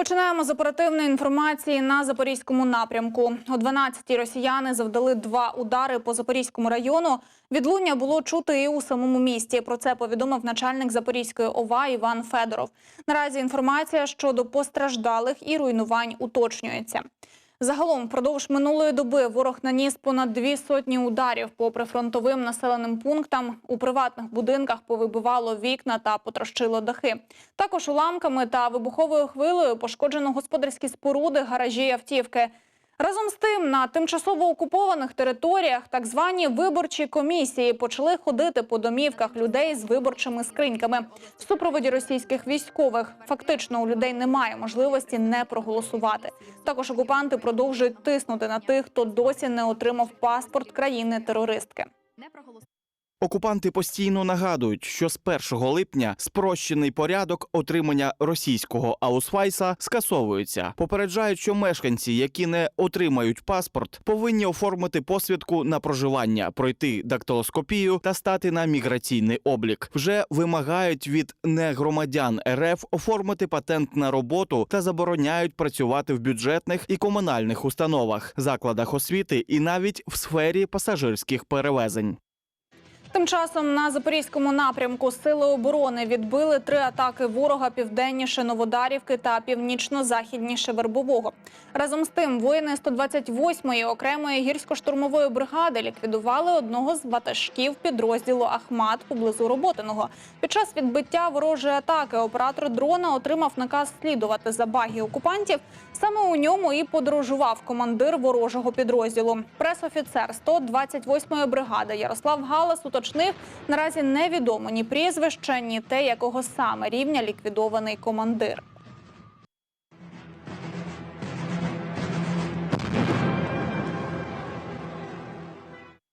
Починаємо з оперативної інформації на запорізькому напрямку. О 12-й росіяни завдали два удари по запорізькому району. Відлуння було чути і у самому місті. Про це повідомив начальник Запорізької ОВА Іван Федоров. Наразі інформація щодо постраждалих і руйнувань уточнюється. Загалом, впродовж минулої доби ворог наніс понад дві сотні ударів по прифронтовим населеним пунктам. У приватних будинках повибивало вікна та потрощило дахи. Також уламками та вибуховою хвилею пошкоджено господарські споруди, гаражі і автівки. Разом з тим, на тимчасово окупованих територіях так звані виборчі комісії почали ходити по домівках людей з виборчими скриньками в супроводі російських військових. Фактично, у людей немає можливості не проголосувати. Також окупанти продовжують тиснути на тих, хто досі не отримав паспорт країни-терористки. Окупанти постійно нагадують, що з 1 липня спрощений порядок отримання російського аусвайса скасовується. Попереджають, що мешканці, які не отримають паспорт, повинні оформити посвідку на проживання, пройти дактилоскопію та стати на міграційний облік. Вже вимагають від негромадян РФ оформити патент на роботу та забороняють працювати в бюджетних і комунальних установах, закладах освіти і навіть в сфері пасажирських перевезень. Тим часом на запорізькому напрямку сили оборони відбили три атаки ворога південніше Новодарівки та північно-західніше Вербового. Разом з тим, воїни 128-ї окремої гірсько-штурмової бригади ліквідували одного з ватажків підрозділу Ахмат поблизу Роботиного. Під час відбиття ворожої атаки оператор дрона отримав наказ слідувати за багі окупантів. Саме у ньому і подорожував командир ворожого підрозділу. Пресофіцер 128-ї бригади Ярослав Галас уточнив, наразі невідомо ні прізвище, ні те, якого саме рівня ліквідований командир.